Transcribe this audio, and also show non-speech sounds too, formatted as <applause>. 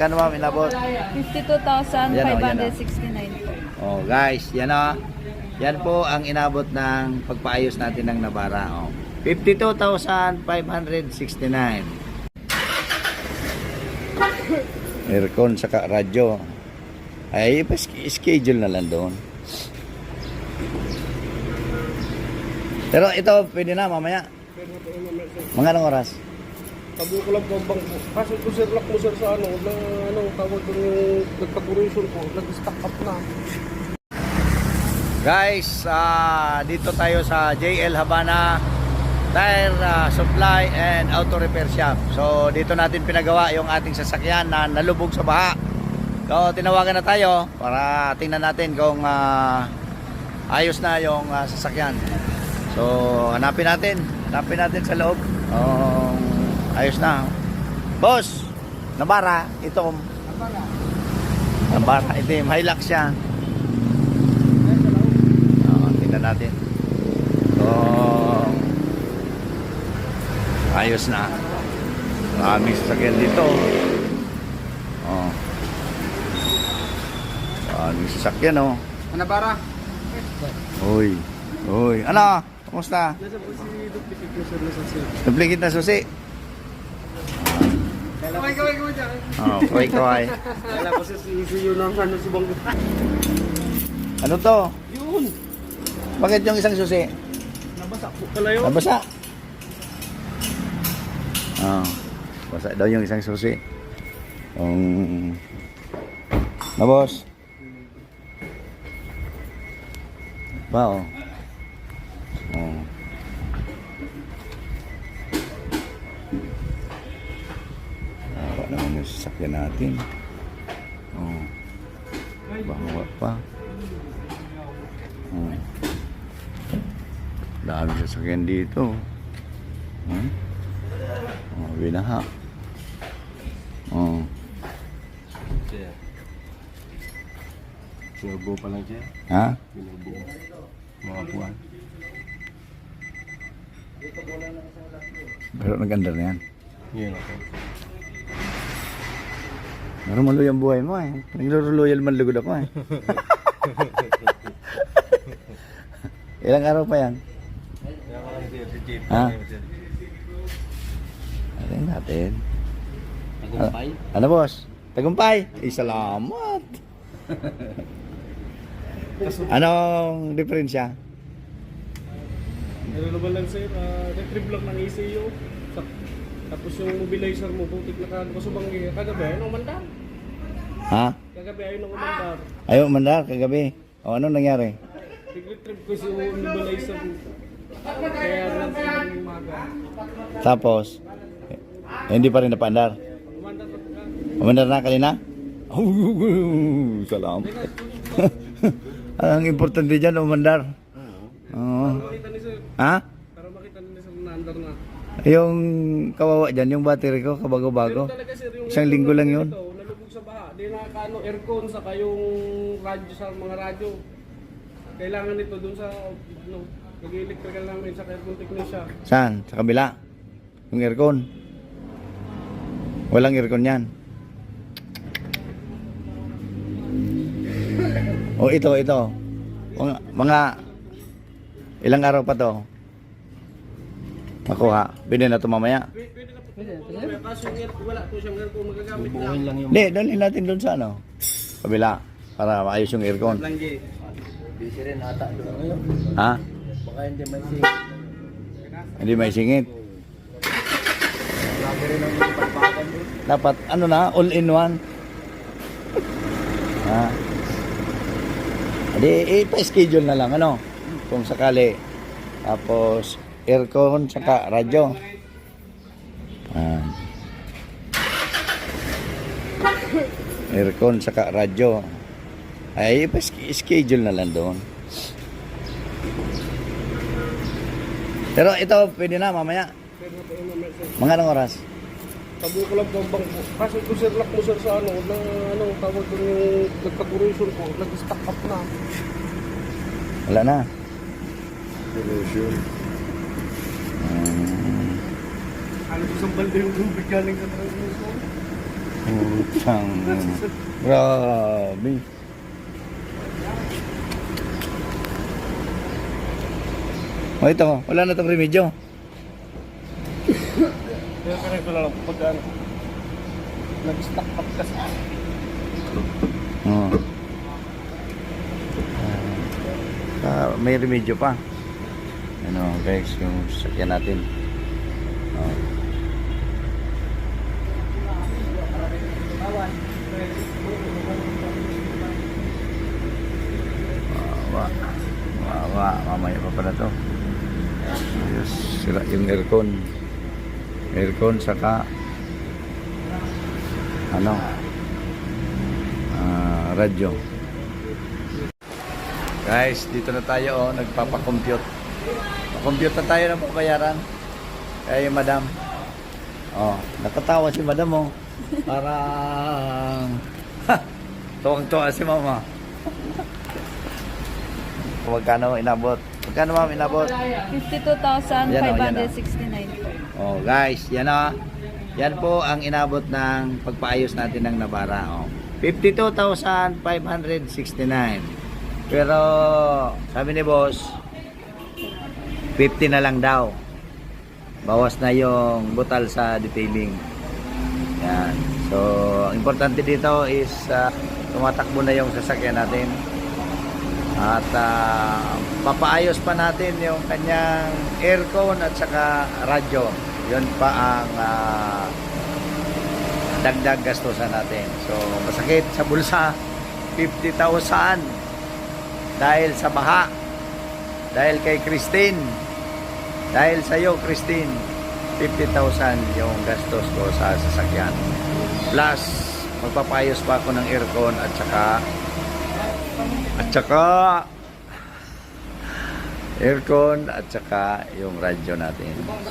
Magkano ma'am inabot? 52,569 po. Oh, guys, yan o. Yan po ang inabot ng pagpaayos natin ng Navara. Oh. 52,569. Aircon saka radyo. Ay, schedule na lang doon. Pero ito, pwede na mamaya. Mga anong oras? Sabi ko lang po ang bangko. Kasi kung sir lock mo sir sa ano, na ano, tawag doon yung nagpaturation ko, nag-stack up na. Guys, ah, dito tayo sa JL Habana Tire ah, Supply and Auto Repair Shop. So, dito natin pinagawa yung ating sasakyan na nalubog sa baha. So, tinawagan na tayo para tingnan natin kung ah, ayos na yung ah, sasakyan. So, hanapin natin. Hanapin natin sa loob. Kung ayos na. Boss, Nabara, ito. Nabara, itim. Hilux siya. Oo, tingnan natin. So, ayos na. Maraming sasakyan dito. Oh. Maraming sasakyan, oh. Ano bara? Uy. Uy. Ano? Kumusta? Nasa po si Duplicate nasa sir. Duplicate na susi. Kaway, kaway, kaway dyan. Oh, kaway kaway. Kala ko si ECU ng ano si Bangko. Ano to? Yun! Bakit yung isang susi? Nabasa po pala yun. Nabasa. Ah, basa daw yung isang susi. Um, na boss. Ba, sasakyan natin. Oh. Bawa pa. Oh. Dami sasakyan dito. Hmm? Oh, binaha. Oh. Sinubo pa lang siya. Ha? Sinubo. Mga buwan. Pero naganda na yan. Yan ako. Pero maluy ang buhay mo eh. Naglaro-loyal man lugod ako eh. <laughs> Ilang araw pa yan? Ha? Atin natin. Tagumpay? Ano boss? Tagumpay? Eh, salamat. <laughs> Anong diferensya? Ano naman lang sir, uh, retrieve lang ng ECU. Sa, tapos yung mobilizer mo, butik na kagano. Kaso bang kagabi, ayun ang umandar. Ha? Kagabi, ayun ang umandar. Ayaw, mandar kagabi. O, anong nangyari? Nag-retrieve ko yung mobilizer mo. Kaya sa mga umaga. Tapos, eh, hindi pa rin napandar. Umandar pa ka. Umandar na kanina? Salamat. <laughs> Ang importante dyan, umandar. Oo. Ni sir, Ha? para makita ni sir na andar na. Yung kawawa dyan, yung battery ko, kabago-bago. Talaga sir, yung Isang linggo lang yun. Ito, nalubog sa baha. Di nakakaano aircon saka yung radyo sa mga radyo. Kailangan nito dun sa ano, nag-electrical namin sa aircon technician. Saan? Sa kabila? Yung aircon? Walang aircon yan. O ito, ito. Mga, mga ilang araw pa to? Makuha. Bili na to mamaya. Pwede, pwede na po. Pwede. Kaso yung air- wala po siyang aircon magagamit lang. Hindi, dalhin natin doon sa ano? Kabila. Para maayos yung aircon. Langgi. Busy rin ata doon ngayon. Ha? Baka hindi may sing. Hindi may singit. Rin ang doon. Dapat ano na, all in one. ha? Di, ipa-schedule na lang, ano? Kung sakali. Tapos, aircon, saka radyo. Ah. Aircon, saka radyo. Ay, ipa-schedule na lang doon. Pero ito, pwede na mamaya. Mga anong oras? Sabi ko lang po ang bangko. Kaso kung sir lock mo sir sa ano, na ano, tawag doon yung nagpaturation ko, nag-stack up na. Wala na. Delusion. Ano, Halos isang balde yung tubig galing sa transmission. Putang. <laughs> Grabe. O ito, wala na tong remedyo. Kaya kaya ko lang pag ano, nag-stock up kasi. Oo. Ah, may remedyo pa. Ano guys, yung sakyan natin. Oh. Wawa. Wawa. Mamaya pa pala to. Ayos. Sira yung aircon. Aircon saka ano ah, radyo. Guys, dito na tayo oh, nagpapa-compute. Pa-compute na tayo ng pabayaran. Kaya yung madam. Oh, nakatawa si madam oh. Parang tuwang-tuwa si mama. Magkano inabot? Magkano ma'am inabot? 52,569 Oh, guys, yan ah. Yan po ang inabot ng pagpaayos natin ng Navara. Oh. 52,569. Pero sabi ni boss, 50 na lang daw. Bawas na yung butal sa detailing. Yan. So, ang importante dito is ah, tumatakbo na yung sasakyan natin. At ah, papaayos pa natin yung kanyang aircon at saka radyo. Yun pa ang ah, dagdag gastusan natin. So, masakit sa bulsa. 50,000 dahil sa baha. Dahil kay Christine. Dahil sa iyo, Christine. 50,000 yung gastos ko sa sasakyan. Plus, magpapayos pa ako ng aircon at saka at saka aircon at saka yung radyo natin.